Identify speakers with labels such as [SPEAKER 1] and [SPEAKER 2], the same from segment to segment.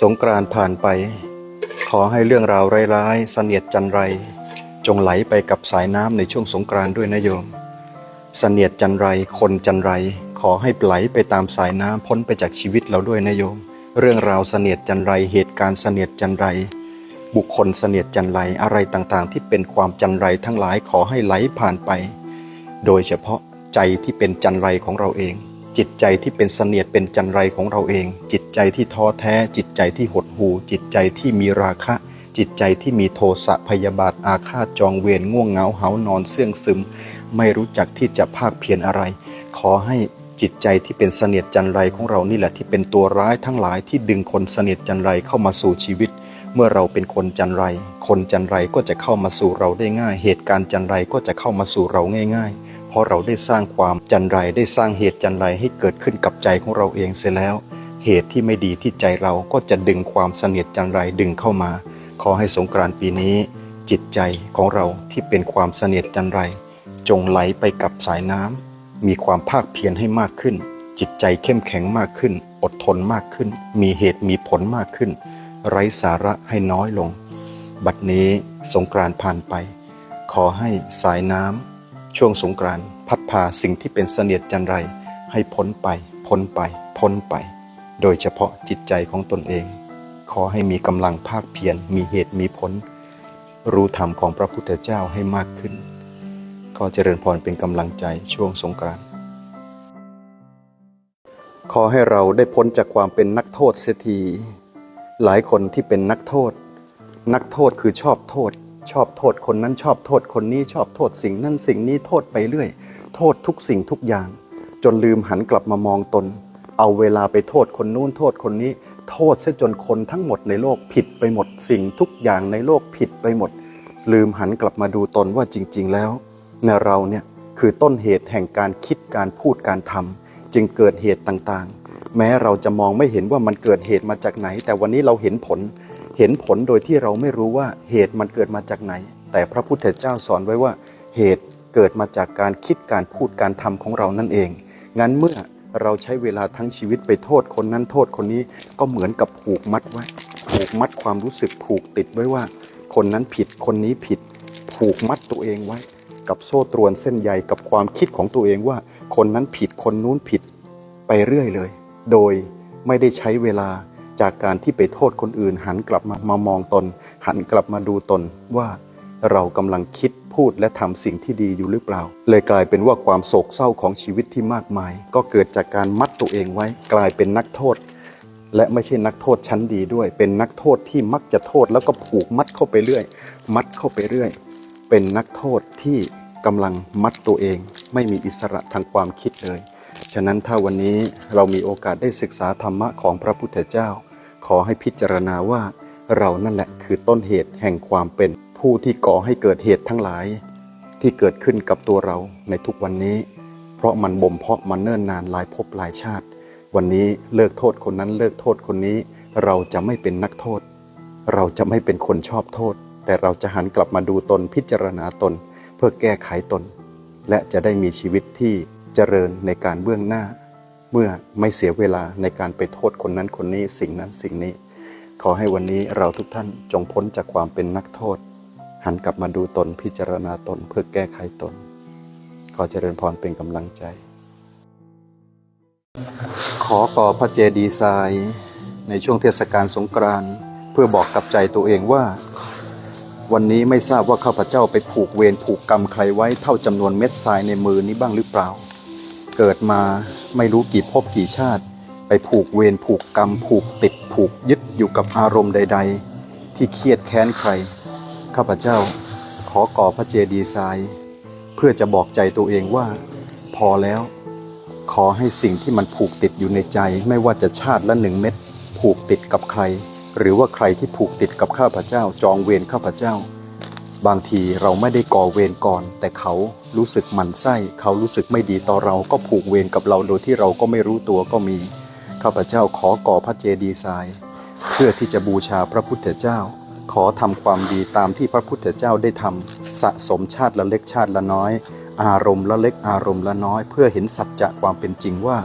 [SPEAKER 1] สงกรานผ่านไป ขอให้เรื่องราวร้ายๆเสนียดจันไร จงไหลไปกับสายน้ำในช่วงสงกรานด้วยนะโยมเสนียดจันไรคนจันไร ขอให้ไหลไปตามสายน้ำพ้นไปจากชีวิตเราด้วยนะโยม เรื่องราวเสนียดจันไรเหตุการณ์เสนียดจันไร บุคคลเสนียดจันไรอะไรต่างๆ ที่เป็นความจันไรทั้งหลายขอให้ไหลผ่านไป โดยเฉพาะใจที่เป็นจันไรของเราเอง จิตใจที่เป็นเสนียดเป็นจันไรของเราเอง จิตใจที่ท้อแท้ จิตใจที่หดหู่จิตใจที่มีราคะ จิตใจที่มีโทสะพยาบาทอาฆาตจองเวรง่วงเหงาเหานอนเสื่องซึม ไม่รู้จักที่จะภาคเพียรอะไร ขอให้จิตใจที่เป็นเสนียดจันไรของเรานี่แหละที่เป็นตัวร้ายทั้งหลายที่ดึงคนเสนียดจันไรเข้ามาสู่ชีวิต เมื่อเราเป็นคนจันไร คนจันไรก็จะเข้ามาสู่เราได้ง่าย เหตุการณ์จันไรก็จะเข้ามาสู่เราง่าย ๆ ราะเราได้สร้างความจันไรได้สร้างเหตุจันไรให้เกิดขึ้นกับใจของเราเองเสียแล้ว เหตุที่ไม่ดีที่ใจเราก็จะดึงความเสนียดจันไรดึงเข้ามา ขอให้สงกรานต์ปีนี้ จิตใจของเราที่เป็นความเสนียดจันไร จงไหลไปกับสายน้ำมีความภาคเพียรให้มากขึ้น จิตใจเข้มแข็งมากขึ้น อดทนมากขึ้น มีเหตุมีผลมากขึ้น ไร้สาระให้น้อยลง บัดนี้สงกรานต์ผ่านไป ขอให้สายน้ำช่วงสงกรานต์ พัดพาสิ่งที่เป็นเสนียดจันไรให้พ้นไป พ้นไป พ้นไป โดยเฉพาะจิตใจของตนเอง ขอให้มีกำลังภาคเพียรมีเหตุมีผล รู้ธรรมของพระพุทธเจ้าให้มากขึ้น ขอเจริญพรเป็นกำลังใจช่วงสงกรานต์ขอให้เราได้พ้นจากความเป็นนักโทษเสียทีหลายคนที่เป็นนักโทษ นักโทษคือชอบโทษ ชอบโทษคนนั้นชอบโทษคนนี้ชอบโทษสิ่งนั้นสิ่งนี้โทษไปเรื่อย โทษทุกสิ่งทุกอย่าง จนลืมหันกลับมามองตน เอาเวลาไปโทษคนนู้นโทษคนนี้ โทษเสียจนคนทั้งหมดในโลกผิดไปหมด สิ่งทุกอย่างในโลกผิดไปหมด ลืมหันกลับมาดูตนว่าจริง ๆ แล้วในเราเนี่ยคือต้นเหตุแห่งการคิดการพูดการทำจึงเกิดเหตุต่างๆ แม้เราจะมองไม่เห็นว่ามันเกิดเหตุมาจากไหน แต่วันนี้เราเห็นผล เห็นผลโดยที่เราไม่รู้ว่าเหตุมันเกิดมาจากไหน แต่พระพุทธเจ้าสอนไว้ว่าเหตุ เกิดมาจากการคิดการพูดการทำของเรานั่นเอง งั้นเมื่อเราใช้เวลาทั้งชีวิตไปโทษคนนั้นโทษคนนี้ก็เหมือนกับผูกมัดไว้ ผูกมัดความรู้สึกผูกติดไว้ว่า คนนั้นผิดคนนี้ผิด ผูกมัดตัวเองไว้ กับโซ่ตรวนเส้นใยกับความคิดของตัวเองว่า คนนั้นผิดคนนู้นผิดไปเรื่อยเลย โดยไม่ได้ใช้เวลาจากการที่ไปโทษคนอื่น หันกลับมามามองตน หันกลับมาดูตนว่า เรากำลังคิดพูดและทำสิ่งที่ดีอยู่หรือเปล่า เลยกลายเป็นว่าความโศกเศร้าของชีวิตที่มากมาย ก็เกิดจากการมัดตัวเองไว้กลายเป็นนักโทษ และไม่ใช่นักโทษชั้นดีด้วย เป็นนักโทษที่มักจะโทษแล้วก็ผูกมัดเข้าไปเรื่อย มัดเข้าไปเรื่อย เป็นนักโทษที่กำลังมัดตัวเอง ไม่มีอิสระทางความคิดเลย ฉะนั้นถ้าวันนี้เรามีโอกาสได้ศึกษาธรรมะของพระพุทธเจ้า ขอให้พิจารณาว่าเรานั่นแหละคือต้นเหตุแห่งความเป็น ผู้ที่ก่อให้เกิดเหตุทั้งหลาย ที่เกิดขึ้นกับตัวเราในทุกวันนี้ เพราะมันบ่มเพาะมันเนิ่นนานหลายภพหลายชาติ วันนี้เลิกโทษคนนั้นเลิกโทษคนนี้ เราจะไม่เป็นนักโทษ เราจะไม่เป็นคนชอบโทษ แต่เราจะหันกลับมาดูตนพิจารณาตน เพื่อแก้ไขตน และจะได้มีชีวิตที่เจริญในการเบื้องหน้า เมื่อไม่เสียเวลาในการไปโทษคนนั้นคนนี้สิ่งนั้นสิ่งนี้ ขอให้วันนี้เราทุกท่านจงพ้นจากความเป็นนักโทษ หันกลับมาดูตนพิจารณาตนเพื่อแก้ไขตน ขอเจริญพรเป็นกำลังใจ ขอก่อพระเจดีย์ทรายในช่วงเทศกาลสงกรานต์เพื่อบอกกับใจตัวเองว่า วันนี้ไม่ทราบว่าข้าพเจ้าไปผูกเวรผูกกรรมใครไว้เท่าจำนวนเม็ดทรายในมือนี้บ้างหรือเปล่า เกิดมาไม่รู้กี่ภพกี่ชาติ ไปผูกเวรผูกกรรม ผูกติดผูกยึดอยู่กับอารมณ์ใด ๆ ที่เครียดแค้นใคร ข้าพเจ้าขอก่อพระเจดีย์ทราย เพื่อจะบอกใจตัวเองว่า พอแล้ว ขอให้สิ่งที่มันผูกติดอยู่ในใจ ไม่ว่าจะชาติละหนึ่งเม็ดผูกติดกับใคร หรือว่าใครที่ผูกติดกับข้าพเจ้า จองเวรข้าพเจ้า บางทีเราไม่ได้ก่อเวรก่อน แต่เขารู้สึกหมันไส้เขารู้สึกไม่ดีต่อเราก็ผูกเวรกับเราโดยที่เราก็ไม่รู้ตัวก็มีข้าพเจ้าขอก่อพระเจดีย์ทราย เพื่อที่จะบูชาพระพุทธเจ้า ขอทำความดีตามที่พระพุทธเจ้าได้ทำสะสมชาติละเล็กชาติละน้อย อารมณ์ละเล็กอารมณ์ละน้อย เพื่อเห็นสัจจะความเป็นจริงว่า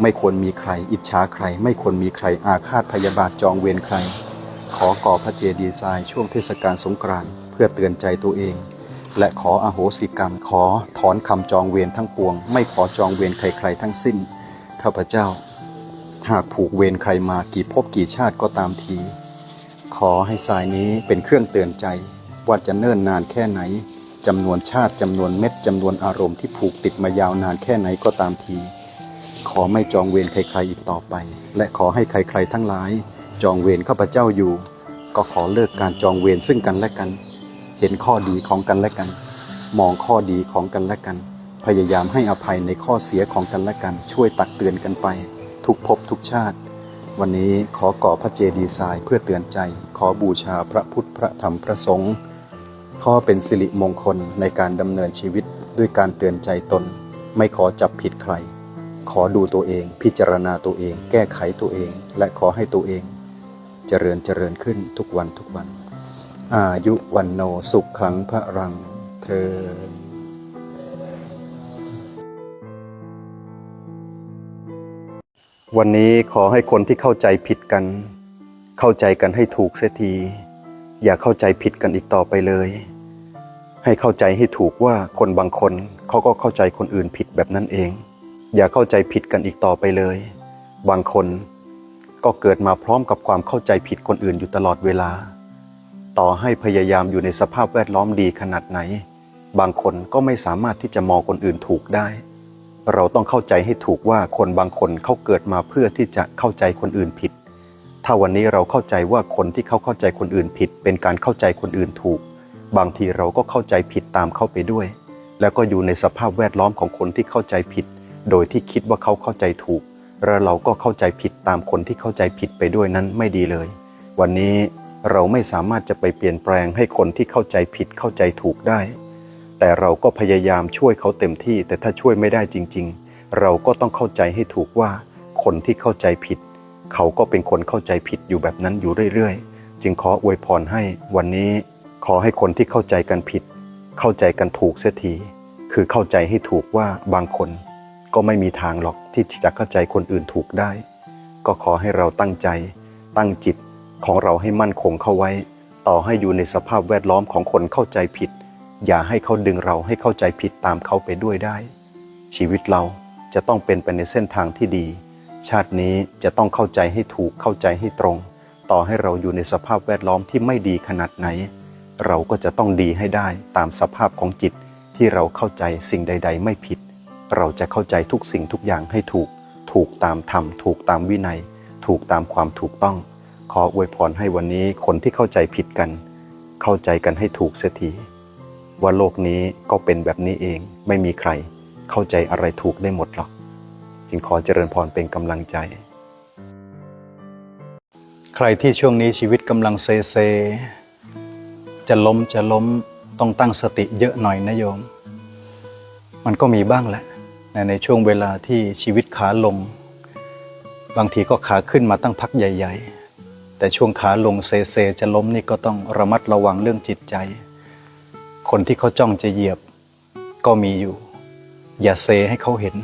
[SPEAKER 1] ไม่ควรมีใครอิจฉาใคร ไม่ควรมีใครอาฆาตพยาบาทจองเวรใคร ขอก่อพระเจดีย์ทรายช่วงเทศกาลสงกรานต์เพื่อเตือนใจตัวเอง และขออโหสิกรรม ขอถอนคำจองเวรทั้งปวง ไม่ขอจองเวรใคร ๆ ทั้งสิ้นข้าพเจ้า หากผูกเวรใครมากี่ภพกี่ชาติก็ตามที ขอให้ทรายนี้เป็นเครื่องเตือนใจ ว่าจะเนิ่นนานแค่ไหนจำนวนชาติจำนวนเม็ดจำนวนอารมณ์ที่ผูกติดมายาวนานแค่ไหนก็ตามที ขอไม่จองเวรใครๆอีกต่อไป และขอให้ใครๆทั้งหลาย จองเวรข้าพเจ้าอยู่ ก็ขอเลิกการจองเวรซึ่งกันและกัน เห็นข้อดีของกันและกัน มองข้อดีของกันและกัน พยายามให้อภัยในข้อเสียของกันและกัน ช่วยตักเตือนกันไป ทุกภพทุกชาติ วันนี้ขอก่อพระเจดีย์ทรายเพื่อเตือนใจ ขอบูชาพระพุทธพระธรรมพระสงฆ์ขอเป็นสิริมงคลในการดำเนินชีวิตด้วยการเตือนใจตน ไม่ขอจับผิดใคร ขอดูตัวเอง พิจารณาตัวเอง แก้ไขตัวเอง และขอให้ตัวเอง เจริญเจริญขึ้นทุกวันทุกวัน อายุวันโนสุขขังพระรังเธอ วันนี้ขอให้คนที่เข้าใจผิดกัน เข้าใจกันให้ถูกเสียที อย่าเข้าใจผิดกันอีกต่อไปเลย ให้เข้าใจให้ถูกว่าคนบางคนเขาก็เข้าใจคนอื่นผิดแบบนั้นเอง อย่าเข้าใจผิดกันอีกต่อไปเลย บางคนก็เกิดมาพร้อมกับความเข้าใจผิดคนอื่นอยู่ตลอดเวลา ต่อให้พยายามอยู่ในสภาพแวดล้อมดีขนาดไหน บางคนก็ไม่สามารถที่จะมองคนอื่นถูกได้ เราต้องเข้าใจให้ถูกว่าคนบางคนเขาเกิดมาเพื่อที่จะเข้าใจคนอื่นผิด ถ้าวันนี้เราเข้าใจว่าคนที่เขาเข้าใจคนอื่นผิด เป็นการเข้าใจคนอื่นถูก บางทีเราก็เข้าใจผิดตามเข้าไปด้วย แล้วก็อยู่ในสภาพแวดล้อมของคนที่เข้าใจผิด โดยที่คิดว่าเขาเข้าใจถูก แล้วเราก็เข้าใจผิดตามคนที่เข้าใจผิดไปด้วยนั้นไม่ดีเลย วันนี้เราไม่สามารถจะไปเปลี่ยนแปลงให้คนที่เข้าใจผิดเข้าใจถูกได้ แต่เราก็พยายามช่วยเขาเต็มที่ แต่ถ้าช่วยไม่ได้จริง ๆ เราก็ต้องเข้าใจให้ถูกว่า คนที่เข้าใจผิด เขาก็เป็นคนเข้าใจผิดอยู่แบบนั้นอยู่เรื่อยๆ จึงขออวยพรให้วันนี้ ขอให้คนที่เข้าใจกันผิด เข้าใจกันถูกเสียทีคือเข้าใจให้ถูกว่าบางคน ก็ไม่มีทางหรอกที่จะเข้าใจคนอื่นถูกได้ ก็ขอให้เราตั้งใจ ตั้งจิตของเราให้มั่นคงเข้าไว้ ต่อให้อยู่ในสภาพแวดล้อมของคนเข้าใจผิด อย่าให้เขาดึงเราให้เข้าใจผิดตามเขาไปด้วยได้ ชีวิตเราจะต้องเป็นไปในเส้นทางที่ดี ชาตินี้จะต้องเข้าใจให้ถูกเข้าใจให้ตรง ต่อให้เราอยู่ในสภาพแวดล้อมที่ไม่ดีขนาดไหน เราก็จะต้องดีให้ได้ตามสภาพของจิตที่เราเข้าใจสิ่งใด ๆ ไม่ผิด เราจะเข้าใจทุกสิ่งทุกอย่างให้ถูก ถูกตามธรรม ถูกตามวินัย ถูกตามความถูกต้อง ขออวยพรให้วันนี้คนที่เข้าใจผิดกัน เข้าใจกันให้ถูกเสียที ว่าโลกนี้ก็เป็นแบบนี้เอง ไม่มีใครเข้าใจอะไรถูกได้หมดหรอก จึงขอเจริญพรเป็นกำลังใจ ใครที่ช่วงนี้ชีวิตกำลังเซเซ จะล้มจะล้มต้องตั้งสติเยอะหน่อยนะโยม มันก็มีบ้างแหละในช่วงเวลาที่ชีวิตขาลง บางทีก็ขาขึ้นมาตั้งพักใหญ่ ๆ แต่ช่วงขาลงเซเซ จะล้มนี่ก็ต้องระมัดระวังเรื่องจิตใจ คนที่เขาจ้องจะเหยียบ ก็มีอยู่ อย่าเซให้เขาเห็น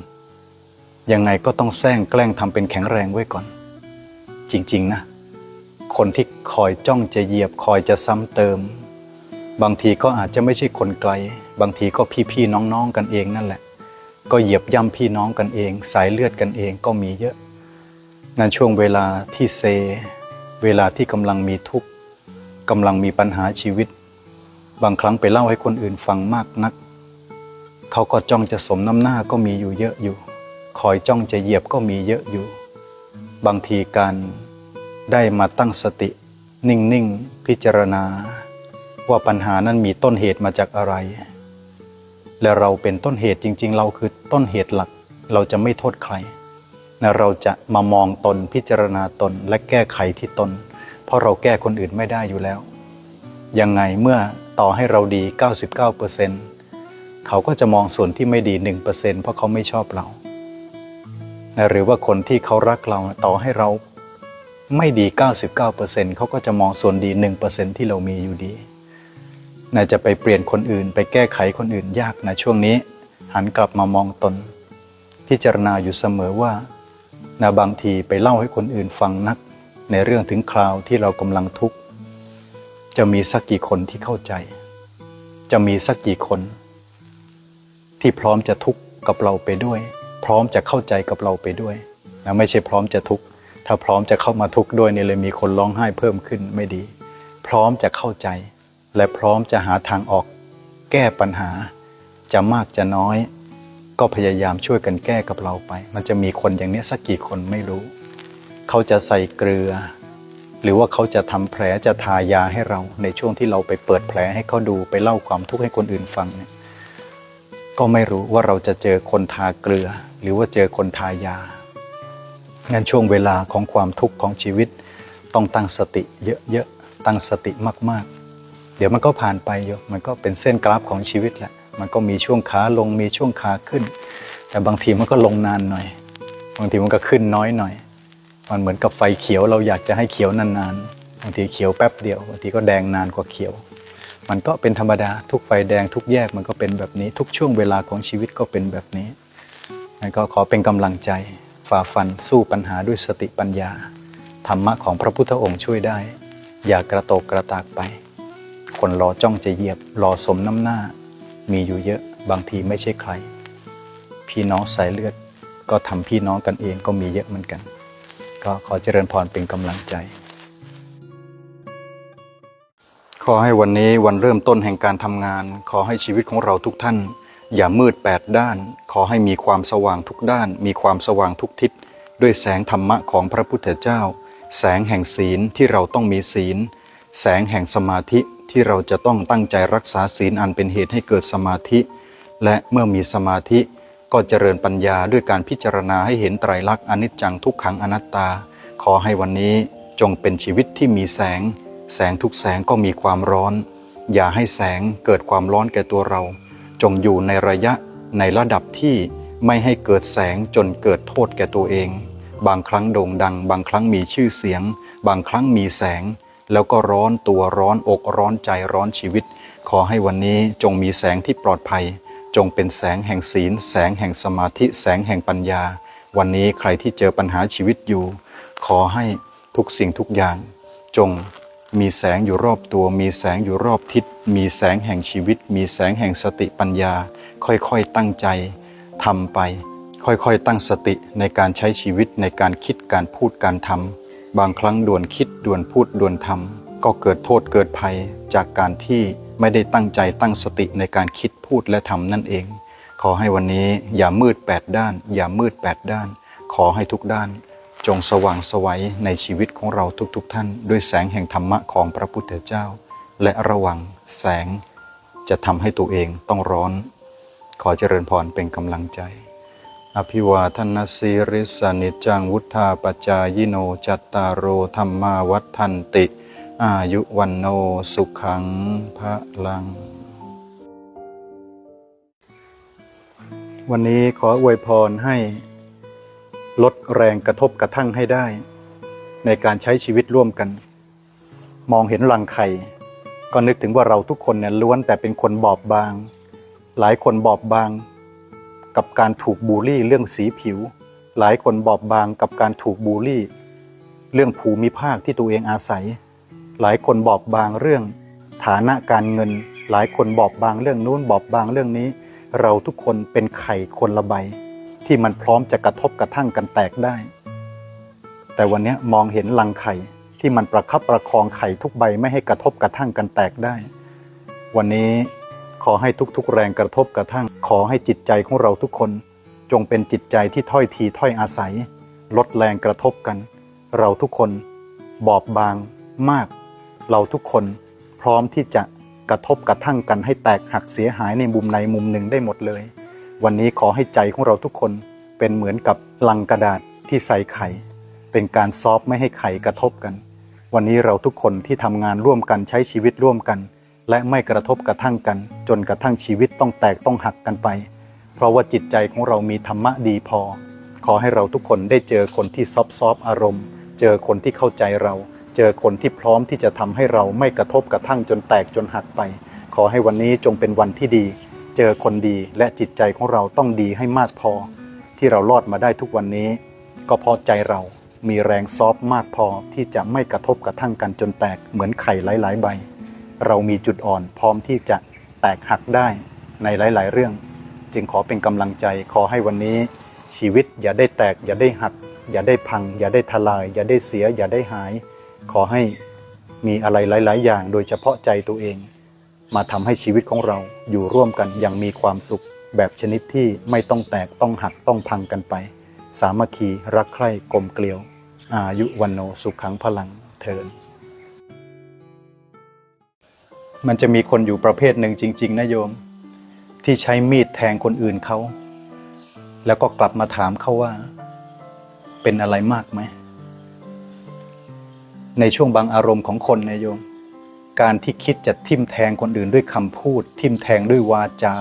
[SPEAKER 1] ยังไงก็ต้องแซงแกล้งทำเป็นแข็งแรงไว้ก่อน จริง ๆ นะ คนที่คอยจ้องจะเหยียบ คอยจะซ้ำเติม บางทีก็อาจจะไม่ใช่คนไกล บางทีก็พี่ๆน้องๆกันเองนั่นแหละ ก็เหยียบย่ำพี่น้องกันเอง สายเลือดกันเองก็มีเยอะในช่วงเวลาที่เซ เวลาที่กำลังมีทุกข์กำลังมีปัญหาชีวิต บางครั้งไปเล่าให้คนอื่นฟังมากนัก เขาก็จ้องจะสมน้ำหน้าก็มีอยู่เยอะอยู่ คอยจ้องจะเหยียบก็มีเยอะอยู่ บางทีการได้มาตั้งสติ นิ่งๆ พิจารณา ว่าปัญหานั้นมีต้นเหตุมาจากอะไร และเราเป็นต้นเหตุจริง ๆ เราคือต้นเหตุหลัก เราจะไม่โทษใครนะเราจะมามองตนพิจารณาตนและแก้ไขที่ตน เพราะเราแก้คนอื่นไม่ได้อยู่แล้ว ยังไงเมื่อ ต่อให้เราดี 99%เขาก็จะมองส่วนที่ไม่ดี 1%เพราะเขาไม่ชอบเรา หรือว่าคนที่เขารักเราต่อให้เราไม่ดี 99%เขาก็จะมองส่วนดี 1%ที่เรามีอยู่ดีนะจะไปเปลี่ยนคนอื่น ไปแก้ไขคนอื่นยากนะช่วงนี้ หันกลับมามองตน พิจารณาอยู่เสมอว่านะบางทีไปเล่าให้คนอื่นฟังนัก ในเรื่องถึงคราวที่เรากำลังทุกข์ จะมีสักกี่คนที่เข้าใจ จะมีสักกี่คน ที่พร้อมจะทุกข์กับเราไปด้วย พร้อมจะเข้าใจกับเราไปด้วยนะไม่ใช่พร้อมจะทุกข์ถ้าพร้อมจะเข้ามาทุกข์ด้วยเนี่ยเลยมีคนร้องไห้เพิ่มขึ้นไม่ดี พร้อมจะเข้าใจ และพร้อมจะหาทางออก แก้ปัญหา จะมากจะน้อย ก็พยายามช่วยกันแก้กับเราไป มันจะมีคนอย่างนี้สักกี่คนไม่รู้ เขาจะใส่เกลือ หรือว่าเขาจะทำแผลจะทายาให้เราในช่วงที่เราไปเปิดแผลให้เขาดูไปเล่าความทุกข์ให้คนอื่นฟังเนี่ยก็ไม่รู้ว่าเราจะเจอคนทาเกลือ หรือว่าเจอคนทายางั้นช่วงเวลาของความทุกข์ของชีวิต ต้องตั้งสติเยอะๆตั้งสติมากๆ เดี๋ยวมันก็ผ่านไปโยมันก็เป็นเส้นกราฟของชีวิตแหละมันก็มีช่วงขาลงมีช่วงขาขึ้น แต่บางทีมันก็ลงนานหน่อย บางทีมันก็ขึ้นน้อยหน่อย มันเหมือนกับไฟเขียวเราอยากจะให้เขียวนานๆบางทีเขียวแป๊บเดียวบางทีก็แดงนานกว่าเขียว มันก็เป็นธรรมดาทุกไฟแดงทุกแยกมันก็เป็นแบบนี้ ทุกช่วงเวลาของชีวิตก็เป็นแบบนี้งั้นก็ขอเป็นกำลังใจฝ่าฟันสู้ปัญหาด้วยสติปัญญา ธรรมะของพระพุทธองค์ช่วยได้ อย่ากระโตกกระตากไป คนรอจ้องจะเหยียบรอสมน้ำหน้า มีอยู่เยอะบางทีไม่ใช่ใคร พี่น้องสายเลือดก็ทำพี่น้องกันเองก็มีเยอะเหมือนกัน ก็ขอเจริญพรเป็นกำลังใจ ขอให้วันนี้วันเริ่มต้นแห่งการทำงาน ขอให้ชีวิตของเราทุกท่าน อย่ามืดแปดด้าน ขอให้มีความสว่างทุกด้าน มีความสว่างทุกทิศ ด้วยแสงธรรมะของพระพุทธเจ้า แสงแห่งศีลที่เราต้องมีศีล แสงแห่งสมาธิที่เราจะต้องตั้งใจรักษาศีลอันเป็นเหตุให้เกิดสมาธิ และเมื่อมีสมาธิ ก็เจริญปัญญาด้วยการพิจารณาให้เห็นไตรลักษณ์อนิจจังทุกขังอนัตตา ขอให้วันนี้จงเป็นชีวิตที่มีแสง แสงทุกแสงก็มีความร้อน อย่าให้แสงเกิดความร้อนแก่ตัวเรา จงอยู่ในระยะในระดับที่ไม่ให้เกิดแสงจนเกิดโทษแก่ตัวเอง บางครั้งโด่งดัง บางครั้งมีชื่อเสียง บางครั้งมีแสง แล้วก็ร้อนตัวร้อนอกร้อนใจร้อนชีวิต ขอให้วันนี้จงมีแสงที่ปลอดภัย จงเป็นแสงแห่งศีล แสงแห่งสมาธิ แสงแห่งปัญญา วันนี้ใครที่เจอปัญหาชีวิตอยู่ ขอให้ทุกสิ่งทุกอย่าง จงมีแสงอยู่รอบตัว มีแสงอยู่รอบทิศ มีแสงแห่งชีวิต มีแสงแห่งสติปัญญา ค่อยๆตั้งใจทำไป ค่อยๆตั้งสติในการใช้ชีวิตในการคิดการพูดการทำบางครั้งด่วนคิดด่วนพูดด่วนทำก็เกิดโทษเกิดภัยจากการที่ ไม่ได้ตั้งใจตั้งสติในการคิดพูดและทำนั่นเอง ขอให้วันนี้อย่ามืดแปดด้าน อย่ามืดแปดด้าน ขอให้ทุกด้าน จงสว่างสวัยในชีวิตของเราทุกๆทท่าน ด้วยแสงแห่งธรรมะของพระพุทธเจ้า และระวังแสงจะทำให้ตัวเองต้องร้อน ขอเจริญพรเป็นกำลังใจ อภิวาทนาสีริสานิจังวุธาปจายโนจัตตารโอธรรมาวัฏทันติ อายุวันโนสุขังพระลัง วันนี้ขออวยพรให้ลดแรงกระทบกระทั่งให้ได้ ในการใช้ชีวิตร่วมกัน มองเห็นรังไข่ก็นึกถึงว่าเราทุกคนเนี่ยล้วนแต่เป็นคนบอบบาง หลายคนบอบบาง กับการถูกบูลลี่เรื่องสีผิว หลายคนบอบบางกับการถูกบูลลี่ เรื่องภูมิภาคที่ตัวเองอาศัย หลายคนบอบบางเรื่อง ฐานะการเงิน หลายคนบอบบางเรื่องนู้นบอบบางเรื่องนี้ เราทุกคนเป็นไข่คนละใบ ที่มันพร้อมจะกระทบกระทั่งกันแตกได้ แต่วันนี้มองเห็นรังไข่ที่มันประคับประคองไข่ทุกใบไม่ให้กระทบกระทั่งกันแตกได้ วันนี้ขอให้ทุกๆ แรงกระทบกระทั่ง ขอให้จิตใจของเราทุกคน จงเป็นจิตใจที่ถ้อยทีถ้อยอาศัย ลดแรงกระทบกัน เราทุกคน บอบบางมาก เราทุกคนพร้อมที่จะกระทบกระทั่งกันให้แตกหักเสียหายในมุมในมุมหนึ่งได้หมดเลย วันนี้ขอให้ใจของเราทุกคนเป็นเหมือนกับลังกระดาษที่ใส่ไข่ เป็นการซอฟไม่ให้ไข่กระทบกัน วันนี้เราทุกคนที่ทำงานร่วมกันใช้ชีวิตร่วมกัน และไม่กระทบกระทั่งกัน จนกระทั่งชีวิตต้องแตกต้องหักกันไป เพราะว่าจิตใจของเรามีธรรมะดีพอ ขอให้เราทุกคนได้เจอคนที่ซอฟซอฟอารมณ์ เจอคนที่เข้าใจเรา เจอคนที่พร้อมที่จะทำให้เราไม่กระทบกระทั่งจนแตกจนหักไป ขอให้วันนี้จงเป็นวันที่ดี เจอคนดีและจิตใจของเราต้องดีให้มากพอ ที่เรารอดมาได้ทุกวันนี้ ก็พราะใจเรามีแรงซอฟต์มากพอที่จะไม่กระทบกระทั่งกันจนแตกเหมือนไข่หลาย ๆ ใบ เรามีจุดอ่อนพร้อมที่จะแตกหักได้ในหลาย ๆ เรื่อง จึงขอเป็นกำลังใจขอให้วันนี้ ชีวิตอย่าได้แตก อย่าได้หัก อย่าได้พัง อย่าได้ทลาย อย่าได้เสีย อย่าได้หาย ขอให้มีอะไรหลาย ๆ อย่าง โดยเฉพาะใจตัวเอง มาทำให้ชีวิตของเราอยู่ร่วมกันอย่างมีความสุข แบบชนิดที่ไม่ต้องแตกต้องหักต้องพังกันไป สามัคคีรักใคร่กลมเกลียว อายุวันโนสุขขังพลังเทินมันจะมีคนอยู่ประเภทหนึ่งจริง ๆ นะโยม ที่ใช้มีดแทงคนอื่นเขา แล้วก็กลับมาถามเขาว่า เป็นอะไรมากไหม ในช่วงบางอารมณ์ของคนนะโยม การที่คิดจะทิ่มแทงคนอื่นด้วยคำพูด ทิ่มแทงด้วยวาจา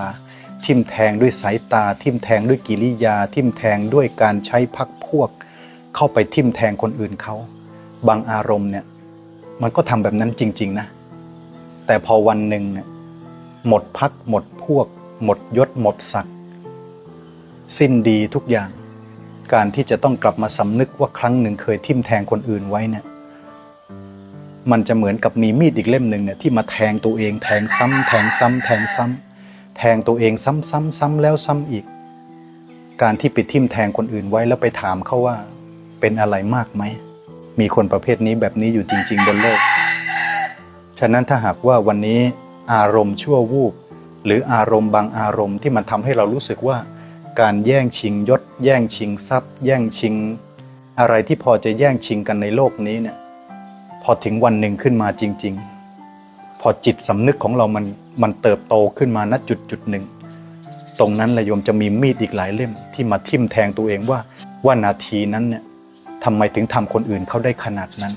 [SPEAKER 1] ทิ่มแทงด้วยสายตา ทิ่มแทงด้วยกิริยา ทิ่มแทงด้วยการใช้พักพวก เข้าไปทิ่มแทงคนอื่นเขาบางอารมณ์เนี่ยมันก็ทำแบบนั้นจริง ๆนะ แต่พอวันหนึ่งเนี่ยหมดพักหมดพวก หมดยศหมดศักดิ์สิ้นดีทุกอย่าง การที่จะต้องกลับมาสำนึกว่าครั้งหนึ่งเคยทิ่มแทงคนอื่นไว้เนี่ย มันจะเหมือนกับมีมีดอีกเล่มหนึ่งเนี่ยที่มาแทงตัวเองแทงซ้ำแทงซ้ำแทงซ้ำแทงตัวเองซ้ำซ้ำซ้ำแล้วซ้ำอีก การที่ไปทิ่มแทงคนอื่นไว้แล้วไปถามเขาว่า เป็นอะไรมากไหมมีคนประเภทนี้แบบนี้อยู่จริง ๆ บนโลก ฉะนั้นถ้าหากว่าวันนี้อารมณ์ชั่ววูบหรืออารมณ์บางอารมณ์ที่มันทำให้เรารู้สึกว่า การแย่งชิงยศ แย่งชิงทรัพย์ แย่งชิง อะไรที่พอจะแย่งชิงกันในโลกนี้เนี่ย พอถึงวันหนึ่งขึ้นมาจริง ๆ พอจิตสำนึกของเรามันมันเติบโตขึ้นมาณจุดจุดหนึ่ง ตรงนั้นแหละโยมจะมีมีดอีกหลายเล่มที่มาทิ่มแทงตัวเองว่าว่านาทีนั้นเนี่ยทำไมถึงทำคนอื่นเขาได้ขนาดนั้น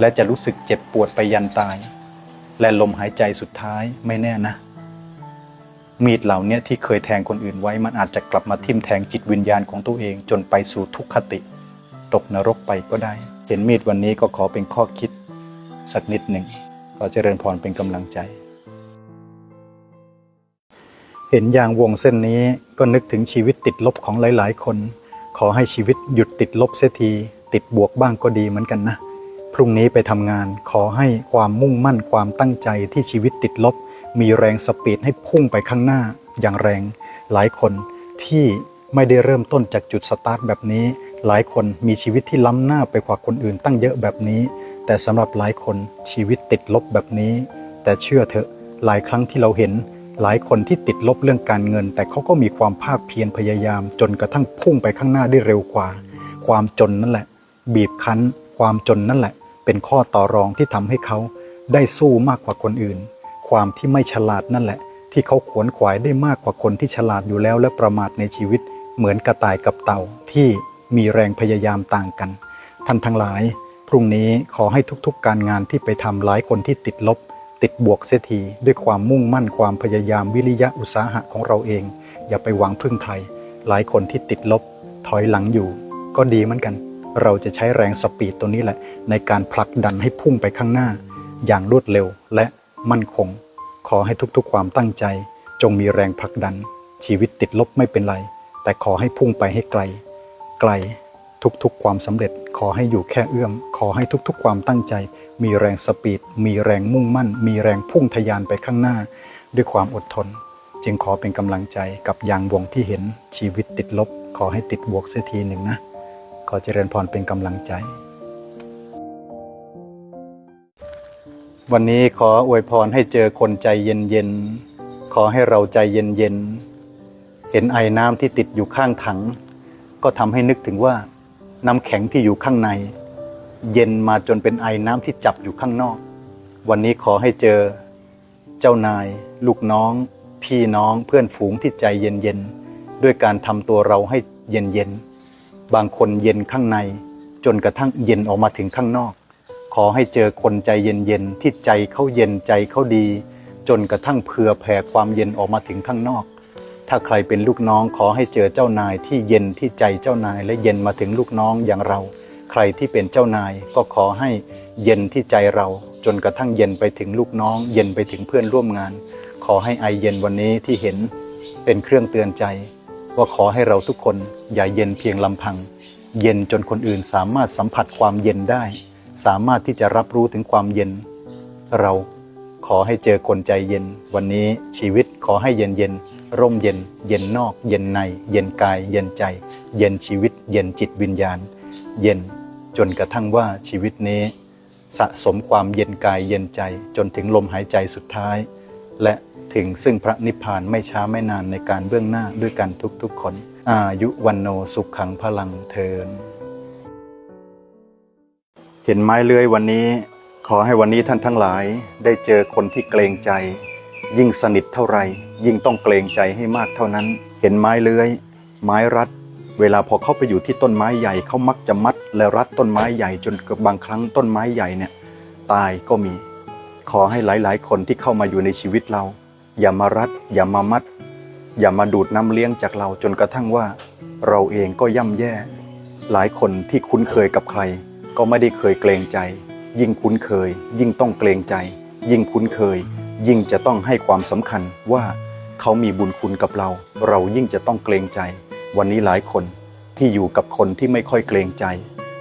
[SPEAKER 1] และจะรู้สึกเจ็บปวดไปยันตาย และลมหายใจสุดท้ายไม่แน่นะ มีดเหล่านี้ที่เคยแทงคนอื่นไว้มันอาจจะกลับมาทิ่มแทงจิตวิญญาณของตัวเองจนไปสู่ทุกขติ ตกนรกไปก็ได้ เห็นมีดวันนี้ก็ขอเป็นข้อคิดสักนิดหนึ่งขอเจริญพรเป็นกำลังใจ เห็นยางวงเส้นนี้ก็นึกถึงชีวิตติดลบของหลาย ๆ คน ขอให้ชีวิตหยุดติดลบเสียที ติดบวกบ้างก็ดีเหมือนกันนะ พรุ่งนี้ไปทำงานขอให้ความมุ่งมั่นความตั้งใจที่ชีวิตติดลบ มีแรงสปีดให้พุ่งไปข้างหน้าอย่างแรง หลายคนที่ไม่ได้เริ่มต้นจากจุดสตาร์ทแบบนี้ หลายคนมีชีวิตที่ล้ำหน้าไปกว่าคนอื่นตั้งเยอะแบบนี้ แต่สำหรับหลายคนชีวิตติดลบแบบนี้ แต่เชื่อเถอะหลายครั้งที่เราเห็น หลายคนที่ติดลบเรื่องการเงิน แต่เขาก็มีความภาคเพียรพยายาม จนกระทั่งพุ่งไปข้างหน้าได้เร็วกว่า ความจนนั่นแหละ บีบคั้น ความจนนั่นแหละ เป็นข้อต่อรองที่ทำให้เขาได้สู้มากกว่าคนอื่น ความที่ไม่ฉลาดนั่นแหละ ที่เขาขวนขวายได้มากกว่าคนที่ฉลาดอยู่แล้วและประมาทในชีวิต เหมือนกระต่ายกับเต่าที่ มีแรงพยายามต่างกัน ท่านทั้งหลาย พรุ่งนี้ขอให้ทุกๆ การงานที่ไปทำหลายคนที่ติดลบ ติดบวกเสียทีด้วยความมุ่งมั่นความพยายามวิริยะอุตสาหะของเราเอง อย่าไปหวังพึ่งใคร หลายคนที่ติดลบ ถอยหลังอยู่ ก็ดีเหมือนกัน เราจะใช้แรงสปีดตัวนี้แหละ ในการผลักดันให้พุ่งไปข้างหน้า อย่างรวดเร็วและมั่นคง ขอให้ทุกๆ ความตั้งใจ จงมีแรงผลักดัน ชีวิตติดลบไม่เป็นไร แต่ขอให้พุ่งไปให้ไกล ไกลทุกๆ ความสำเร็จขอให้อยู่แค่เอื้อม ขอให้ทุกๆ ความตั้งใจ มีแรงสปีด มีแรงมุ่งมั่น มีแรงพุ่งทะยานไปข้างหน้า ด้วยความอดทน จึงขอเป็นกำลังใจกับยางวงที่เห็นชีวิตติดลบ ขอให้ติดบวกเสียทีหนึ่งนะ ขอเจริญพรเป็นกำลังใจ วันนี้ขออวยพรให้เจอคนใจเย็นๆขอให้เราใจเย็นๆเห็นไอ้น้ำที่ติดอยู่ข้างถัง ก็ทำให้นึกถึงว่าน้ำแข็งที่อยู่ข้างใน เย็นมาจนเป็นไอ้น้ำที่จับอยู่ข้างนอก วันนี้ขอให้เจอ เจ้านาย ลูกน้อง พี่น้องเพื่อนฝูงที่ใจเย็นๆด้วยการทำตัวเราให้เย็นๆบางคนเย็นข้างใน จนกระทั่งเย็นออกมาถึงข้างนอก ขอให้เจอคนใจเย็นๆที่ใจเขาเย็นใจเขาดี จนกระทั่งเผื่อแผ่ความเย็นออกมาถึงข้างนอก ถ้าใครเป็นลูกน้องขอให้เจอเจ้านายที่เย็นที่ใจเจ้านาย และเย็นมาถึงลูกน้องอย่างเรา ใครที่เป็นเจ้านายก็ขอให้เย็นที่ใจเรา จนกระทั่งเย็นไปถึงลูกน้อง เย็นไปถึงเพื่อนร่วมงาน ขอให้ไอเย็นวันนี้ที่เห็นเป็นเครื่องเตือนใจ ว่าขอให้เราทุกคนอย่าเย็นเพียงลำพัง เย็นจนคนอื่นสามารถสัมผัสความเย็นได้ สามารถที่จะรับรู้ถึงความเย็น เรา ขอให้เจอคนใจเย็น วันนี้ชีวิตขอให้เย็นเย็น ร่มเย็น เย็นนอก เย็นใน เย็นกาย เย็นใจ เย็นชีวิต เย็นจิตวิญญาณ เย็นจนกระทั่งว่าชีวิตนี้ สะสมความเย็นกายเย็นใจจนถึงลมหายใจสุดท้าย และถึงซึ่งพระนิพพานไม่ช้าไม่นานในการเบื้องหน้าด้วยกันทุกๆคน อายุวันโนสุขขังพลังเทินเห็นไม้เลื้อยวันนี้ ขอให้วันนี้ท่านทั้งหลายได้เจอคนที่เกรงใจ ยิ่งสนิทเท่าไรยิ่งต้องเกรงใจให้มากเท่านั้น เห็นไม้เลื้อย ไม้รัด เวลาพอเข้าไปอยู่ที่ต้นไม้ใหญ่เขามักจะมัด และรัดต้นไม้ใหญ่จนเกือบบางครั้งต้นไม้ใหญ่เนี่ยตายก็มี ขอให้หลายๆ คนที่เข้ามาอยู่ในชีวิตเรา อย่ามารัด อย่ามามัด อย่ามาดูดน้ำเลี้ยงจากเราจนกระทั่งว่า เราเองก็ย่ำแย่ หลายคนที่คุ้นเคยกับใคร ก็ไม่ได้เคยเกรงใจ ยิ่งคุ้นเคย ยิ่งต้องเกรงใจ ยิ่งคุ้นเคย ยิ่งจะต้องให้ความสำคัญว่าเขามีบุญคุณกับเรา เรายิ่งจะต้องเกรงใจ วันนี้หลายคนที่อยู่กับคนที่ไม่ค่อยเกรงใจ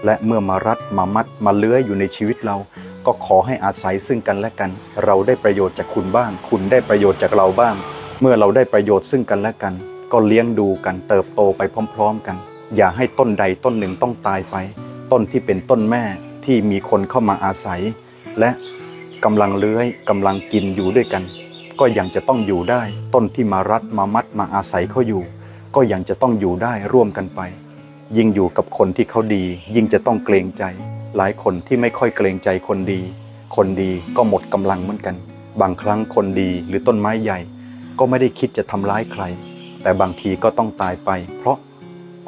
[SPEAKER 1] และเมื่อมารัดมามัดมาเลื้อยอยู่ในชีวิตเรา ก็ขอให้อาศัยซึ่งกันและกัน เราได้ประโยชน์จากคุณบ้าง คุณได้ประโยชน์จากเราบ้าง เมื่อเราได้ประโยชน์ซึ่งกันและกัน ก็เลี้ยงดูกันเติบโตไปพร้อม ๆ กัน อย่าให้ต้นใดต้นหนึ่งต้องตายไป ต้นที่เป็นต้นแม่ ที่มีคนเข้ามาอาศัย และกำลังเลื้อยกำลังกินอยู่ด้วยกัน ก็ยังจะต้องอยู่ได้ ต้นที่มารัดมามัดมาอาศัยเขาอยู่ ก็ยังจะต้องอยู่ได้ร่วมกันไป ยิ่งอยู่กับคนที่เขาดี ยิ่งจะต้องเกรงใจ หลายคนที่ไม่ค่อยเกรงใจคนดี คนดีก็หมดกำลังเหมือนกัน บางครั้งคนดีหรือต้นไม้ใหญ่ ก็ไม่ได้คิดจะทำร้ายใคร แต่บางทีก็ต้องตายไป เพราะ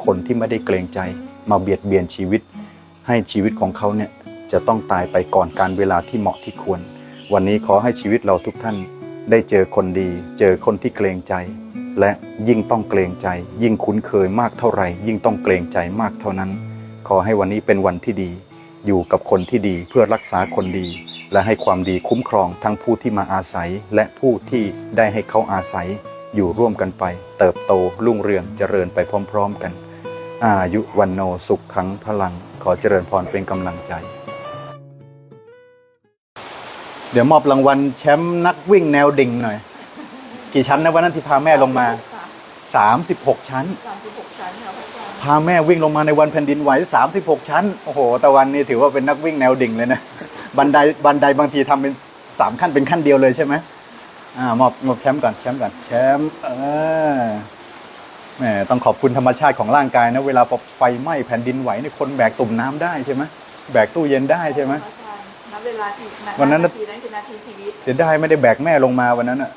[SPEAKER 1] คนที่ไม่ได้เกรงใจมาเบียดเบียนชีวิต ให้ชีวิตของเขาเนี่ยจะต้องตายไปก่อนการเวลาที่เหมาะที่ควร วันนี้ขอให้ชีวิตเราทุกท่านได้เจอคนดี เจอคนที่เกรงใจ และยิ่งต้องเกรงใจ ยิ่งคุ้นเคยมากเท่าไหร่ ยิ่งต้องเกรงใจมากเท่านั้น ขอให้วันนี้เป็นวันที่ดี อยู่กับคนที่ดีเพื่อรักษาคนดี และให้ความดีคุ้มครองทั้งผู้ที่มาอาศัย และผู้ที่ได้ให้เขาอาศัย อยู่ร่วมกันไป เติบโตรุ่งเรืองเจริญไปพร้อม ๆ กัน อายุวันโนสุขขังพลัง ขอเจริญพรเป็นกำลังใจ เดี๋ยวมอบรางวัลแชมป์นักวิ่งแนวดิ่งหน่อย กี่ชั้นนะวันนั้นที่พาแม่ลงมา 36 ชั้น
[SPEAKER 2] สามสิบหกชั้นค่ะพระอาจารย์
[SPEAKER 1] พาแม่วิ่งลงมาในวันแผ่นดินไหว 36 ชั้น โอ้โห ตะวันนี่ถือว่าเป็นนักวิ่งแนวดิ่งเลยนะ บันได บันไดบางทีทำเป็น 3 ขั้นเป็นขั้นเดียวเลยใช่ไหมอ่ามอบมอบแชมป์ก่อน แชมป์ก่อน แชมป์ เออ แหมต้องขอบคุณธรรมชาติของร่างกายนะ เวลาพอไฟไหม้แผ่นดินไหวเนี่ยคนแบกตุ่มน้ำได้ใช่ไหมแบกตู้เย็นได้ใช่ไหม
[SPEAKER 2] นับเวลาที่
[SPEAKER 1] วันนั้น
[SPEAKER 2] นาทีนั้นคือนาทีชีวิต
[SPEAKER 1] เสียดายไม่ได้แบกแม่ลงมาวันนั้นอะ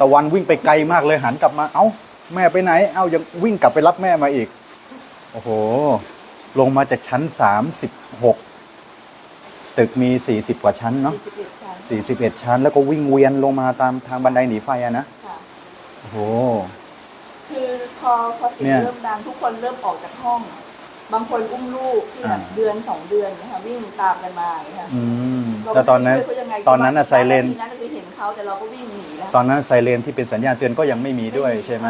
[SPEAKER 1] ตะวันวิ่งไปไกลมากเลยหันกลับมา เอ้า แม่ไปไหน เอ้ายังวิ่งกลับไปรับแม่มาอีก โอ้โห ลงมาจากชั้นสามสิบหกตึกมีสี่สิบกว่าชั้นเนาะ
[SPEAKER 2] สี่สิบเอ็ดชั้น
[SPEAKER 1] สี่สิบเอ็ดชั้น แล้วก็วิ่งเวียนลงมาตามทางบันไดหนีไฟอะนะ
[SPEAKER 2] ค่ะ
[SPEAKER 1] โอ้โห
[SPEAKER 2] คือพอพอเสีย
[SPEAKER 1] เนี่
[SPEAKER 2] ง
[SPEAKER 1] ย
[SPEAKER 2] เริ่มดังทุกคนเริ่มออกจากห้อง บางคนอุ้มลูกที่แบบ
[SPEAKER 1] อ่า
[SPEAKER 2] เดือนสองเดือนนะคะวิ่งตามกันมาอย่างเงี้ยค่ะ
[SPEAKER 1] อืม
[SPEAKER 2] เรา
[SPEAKER 1] แต่ตอนนั้น
[SPEAKER 2] ไม่รู้จะช่วยเขายังไง
[SPEAKER 1] ตอนนั้นอะไซเรน
[SPEAKER 2] นาทีนั้นคือเห็นเขาแต่เราก็วิ่งหนีแล้ว
[SPEAKER 1] ตอนนั้นไซเรนที่เป็นสัญญาณเตือนก็ยังไม่มีด้วย
[SPEAKER 2] ไม่มี
[SPEAKER 1] ใช่ไหม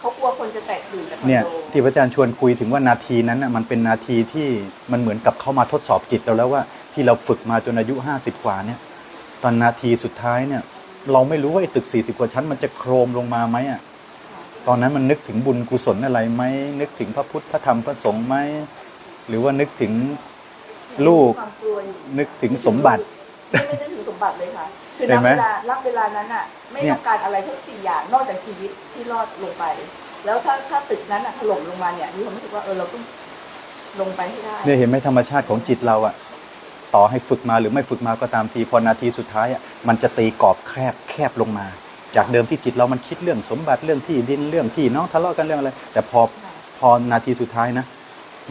[SPEAKER 2] เขากลัวคนจะแตกตื่นจากคอน
[SPEAKER 1] เนี่ย
[SPEAKER 2] โด
[SPEAKER 1] ที่พระอาจารย์ชวนคุยถึงว่านาทีนั้นน่ะมันเป็นนาทีที่มันเหมือนกับเข้ามาทดสอบจิตเราแล้วว่าที่เราฝึกมาจนอายุ 50 กว่าเนี่ย ตอนนาทีสุดท้ายเนี่ย เราไม่รู้ว่าไอ้ตึก 40 กว่าชั้นมันจะโครมลงมาไหมอะ ตอนนั้นมันนึกถึงบุญกุศลอะไรไหมนึกถึงพระพุทธพระธรรมพระสงฆ์ไหมหรือว่านึกถึงลูก
[SPEAKER 2] ความกลัวอยู่
[SPEAKER 1] นึกถึงสมบัติ
[SPEAKER 2] ไม่ได้นึกถึงสมบัติเลยค่ะ คือ
[SPEAKER 1] เห็
[SPEAKER 2] นั
[SPEAKER 1] น
[SPEAKER 2] บ
[SPEAKER 1] ไหม
[SPEAKER 2] เวลารับเวลานั้นอะ ไม่
[SPEAKER 1] เนี่ย
[SPEAKER 2] ต้องการอะไรทุกสิ่งอย่างนอกจากชีวิตที่รอดลงไป แล้วถ้าถ้าตึกนั้นอะถล่มลงมาเนี่ยมีความรู้สึกว่าเออเราต้องลงไปให้ได้
[SPEAKER 1] เนี่ยเห็นไหมธรรมชาติของจิตเราอะต่อให้ฝึกมาหรือไม่ฝึกมาก็ตามทีพอนาทีสุดท้ายอะมันจะตีกรอบแคบแคบลงมา จากเดิมที่จิตเรามันคิดเรื่องสมบัติเรื่องที่ดินเรื่องพี่น้องทะเลาะกันเรื่องอะไร แต่พอพอนาทีสุดท้ายนะ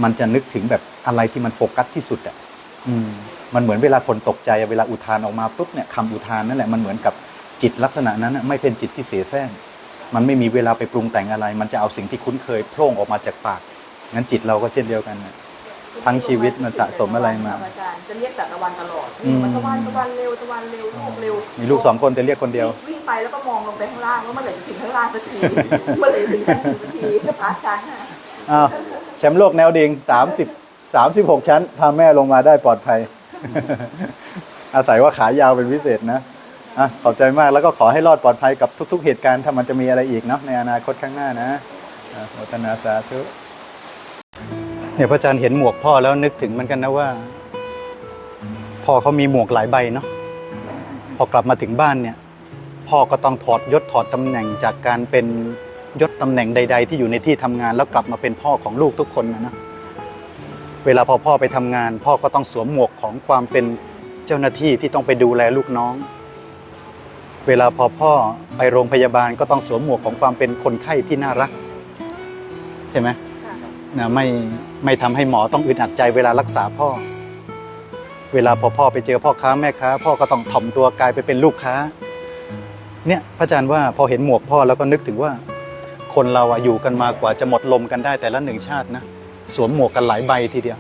[SPEAKER 1] มันจะนึกถึงแบบอะไรที่มันโฟกัสที่สุดอะอืมมันเหมือนเวลาคนตกใจเวลาอุทานออกมาปุ๊บเนี่ยคำอุทานนั่นแหละมันเหมือนกับจิตลักษณะนั้นไม่เป็นจิตที่เสียแซงมันไม่มีเวลาไปปรุงแต่งอะไร มันจะเอาสิ่งที่คุ้นเคยโพร่งออกมาจากปากงั้นจิตเราก็เช่นเดียวกันนะ ทั้งชีวิตมันสะสมอะไรมา
[SPEAKER 2] อาจารย์จะเรียกแต่ตะวันตลอด
[SPEAKER 1] อืม
[SPEAKER 2] มันตะวันตะวันเร็วตะวันเร็วลูกเร็ว
[SPEAKER 1] มีลูกสองคนแต่เรียกคนเดียว
[SPEAKER 2] วิ่งไปแล้วก็มองลงไปข้างล่างว่าเมื่อไหร่จะถึงข้างล่างสักที เมื่อไหร่จะถึงข้างล่างสักทีพระชั้นค่ะ
[SPEAKER 1] อ้าวแชมป์โลกแนวดิ่งสามสิบสามสิบหกชั้นพาแม่ลงมาได้ปลอดภัย อาศัยว่าขายาวเป็นพิเศษนะอะขอบใจมากแล้วก็ขอให้รอดปลอดภัยกับทุก ๆ เหตุการณ์ถ้ามันจะมีอะไรอีกเนาะในอนาคตข้างหน้านะอะโมทนาสาธุ เนี่ยพระอาจารย์เห็นหมวกพ่อแล้วนึกถึงเหมือนกันนะว่า พ่อเขามีหมวกหลายใบเนาะพอกลับมาถึงบ้านเนี่ย พ่อก็ต้องถอดยศถอดตำแหน่งจากการเป็นยศตำแหน่งใด ๆ ที่อยู่ในที่ทำงานแล้วกลับมาเป็นพ่อของลูกทุกคนนะนะเวลาพอพ่อไปทำงาน พ่อก็ต้องสวมหมวกของความเป็นเจ้าหน้าที่ที่ต้องไปดูแลลูกน้อง เวลาพอพ่อไปโรงพยาบาลก็ต้องสวมหมวกของความเป็นคนไข้ที่น่ารัก ใช่ไหม นะไม่ไม่ทำให้หมอต้องอึดอัดใจเวลารักษาพ่อ เวลาพอพ่อไปเจอพ่อค้าแม่ค้า พ่อก็ต้องถ่อมตัวกลายไปเป็นลูกค้า เนี่ยพระอาจารย์ว่าพอเห็นหมวกพ่อแล้วก็นึกถึงว่า คนเราอะอยู่กันมากว่าจะหมดลมกันได้แต่ละหนึ่งชาตินะสวมหมวกกันหลายใบทีเดียว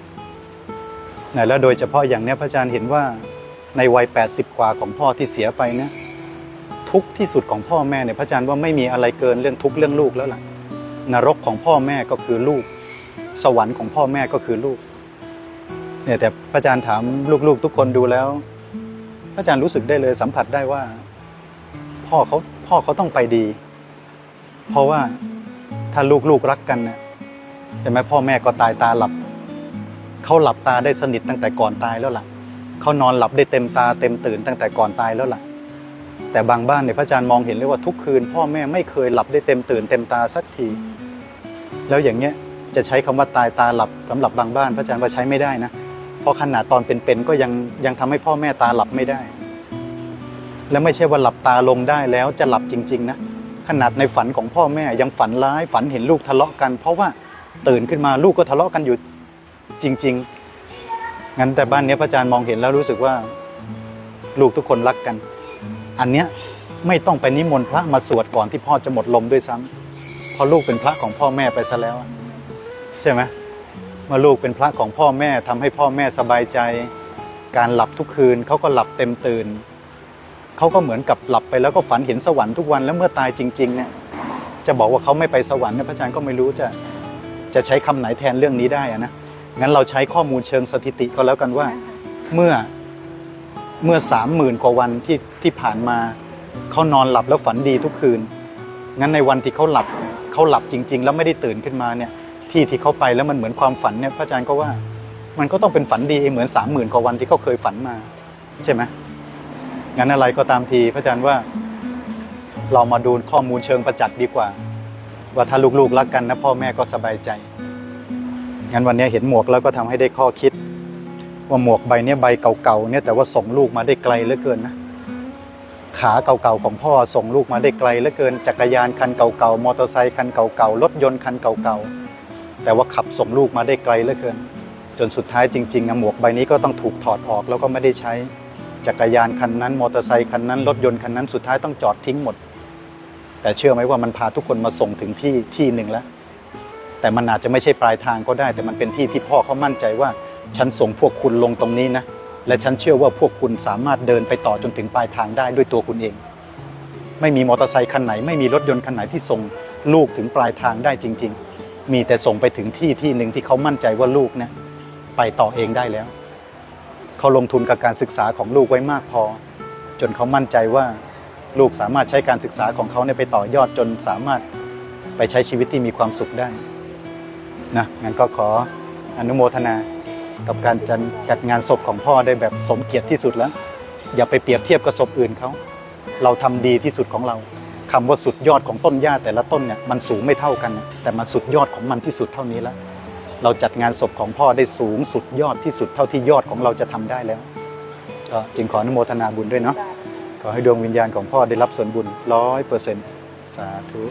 [SPEAKER 1] นะแล้วโดยเฉพาะอย่างเนี้ยพระอาจารย์เห็นว่าในวัย 80 กว่าของพ่อที่เสียไปเนี่ยทุกที่สุดของพ่อแม่เนี่ยพระอาจารย์ว่าไม่มีอะไรเกินเรื่องทุกเรื่องลูกแล้วล่ะ นรกของพ่อแม่ก็คือลูก สวรรค์ของพ่อแม่ก็คือลูกเนี่ยแต่พระอาจารย์ถามลูกๆ ทุกคนดูแล้ว พระอาจารย์รู้สึกได้เลยสัมผัสได้ว่า พ่อเขาพ่อเขาต้องไปดี เพราะว่าถ้าลูกๆรักกันเนี่ยเห็นไหมพ่อแม่ก็ตายตาหลับเขาหลับตาได้สนิทตั้งแต่ก่อนตายแล้วล่ะเขานอนหลับได้เต็มตาเต็มตื่นตั้งแต่ก่อนตายแล้วล่ะ แต่บางบ้านเนี่ยพระอาจารย์มองเห็นเลยว่าทุกคืน พ่อแม่ไม่เคยหลับได้เต็มตื่นเต็มตาสักที แล้วอย่างเงี้ย จะใช้คำว่าตายตาหลับสำหรับบางบ้านพระอาจารย์ว่าใช้ไม่ได้นะเพราะขนาดตอนเป็นๆก็ยังยังทำให้พ่อแม่ตาหลับไม่ได้ และไม่ใช่ว่าหลับตาลงได้แล้วจะหลับจริง ๆ นะขนาดในฝันของพ่อแม่ยังฝันร้ายฝันเห็นลูกทะเลาะกัน เพราะว่าตื่นขึ้นมาลูกก็ทะเลาะกันอยู่จริง ๆ งั้นแต่บ้านนี้พระอาจารย์มองเห็นแล้วรู้สึกว่า ลูกทุกคนรักกัน อันเนี้ยไม่ต้องไปนิมนต์พระมาสวดก่อนที่พ่อจะหมดลมด้วยซ้ำเพราะลูกเป็นพระของพ่อแม่ไปซะแล้ว ใช่ไหมเมื่อลูกเป็นพระของพ่อแม่ทำให้พ่อแม่สบายใจ การหลับทุกคืนเขาก็หลับเต็มตื่นเขาก็เหมือนกับหลับไปแล้วก็ฝันเห็นสวรรค์ทุกวันแล้วเมื่อตายจริงๆเนี่ยจะบอกว่าเขาไม่ไปสวรรค์เนี่ยพระอาจารย์ก็ไม่รู้จะจะใช้คำไหนแทนเรื่องนี้ได้อะนะงั้นเราใช้ข้อมูลเชิงสถิติก็แล้วกันว่า เมื่อเมื่อสามหมื่นกว่าวันที่ที่ผ่านมาเขานอนหลับแล้วฝันดีทุกคืน งั้นในวันที่เขาหลับเขาหลับจริง ๆ แล้วไม่ได้ตื่นขึ้นมาเนี่ย ที่ที่เขาไปแล้วมันเหมือนความฝันเนี่ยพระอาจารย์ก็ว่ามันก็ต้องเป็นฝันดีเหมือนสามหมื่นกว่าวันที่เขาเคยฝันมา ใช่ไหมงั้นอะไรก็ตามทีพระอาจารย์ว่า เรามาดูข้อมูลเชิงประจักษ์ดีกว่า ว่าถ้าลูกๆรักกันนะพ่อแม่ก็สบายใจงั้นวันนี้เห็นหมวกแล้วก็ทำให้ได้ข้อคิด ว่าหมวกใบเนี้ยใบเก่าๆเนี่ยแต่ว่าส่งลูกมาได้ไกลเหลือเกินนะขาเก่าๆของพ่อส่งลูกมาได้ไกลเหลือเกินจักรยานคันเก่าๆมอเตอร์ไซค์คันเก่าๆรถยนต์คันเก่าๆ แต่ว่าขับส่งลูกมาได้ไกลเหลือเกิน จนสุดท้ายจริงๆนะหมวกใบนี้ก็ต้องถูกถอดออกแล้วก็ไม่ได้ใช้ จักรยานคันนั้น มอเตอร์ไซค์คันนั้น รถยนต์คันนั้นสุดท้ายต้องจอดทิ้งหมด แต่เชื่อไหมว่ามันพาทุกคนมาส่งถึงที่ที่หนึ่งแล้ว แต่มันอาจจะไม่ใช่ปลายทางก็ได้ แต่มันเป็นที่ที่พ่อเขามั่นใจว่า ฉันส่งพวกคุณลงตรงนี้นะ และฉันเชื่อว่าพวกคุณสามารถเดินไปต่อจนถึงปลายทางได้ด้วยตัวคุณเอง ไม่มีมอเตอร์ไซค์คันไหน ไม่มีรถยนต์คันไหนที่ส่งลูกถึงปลายทางได้จริง ๆ มีแต่ส่งไปถึงที่ที่หนึ่งที่เขามั่นใจว่าลูกเนี่ยไปต่อเองได้แล้ว เขาลงทุนกับการศึกษาของลูกไว้มากพอ จนเขามั่นใจว่าลูกสามารถใช้การศึกษาของเขาเนี่ยไปต่อยอดจนสามารถไปใช้ชีวิตที่มีความสุขได้นะงั้นก็ขออนุโมทนากับการจัดจัดงานศพของพ่อได้แบบสมเกียรติที่สุดแล้ว อย่าไปเปรียบเทียบกับศพอื่นเขา เราทำดีที่สุดของเรา คำว่าสุดยอดของต้นหญ้าแต่ละต้นเนี่ยมันสูงไม่เท่ากัน แต่มันสุดยอดของมันที่สุดเท่านี้แล้ว เราจัดงานศพของพ่อได้สูงสุดยอดที่สุดเท่าที่ยอดของเราจะทำได้แล้วก็จึงขออนุโมทนาบุญด้วยเนาะขอให้ดวงวิญญาณของพ่อได้รับส่วนบุญร้อยเปอร์เซ็นต์สาธุ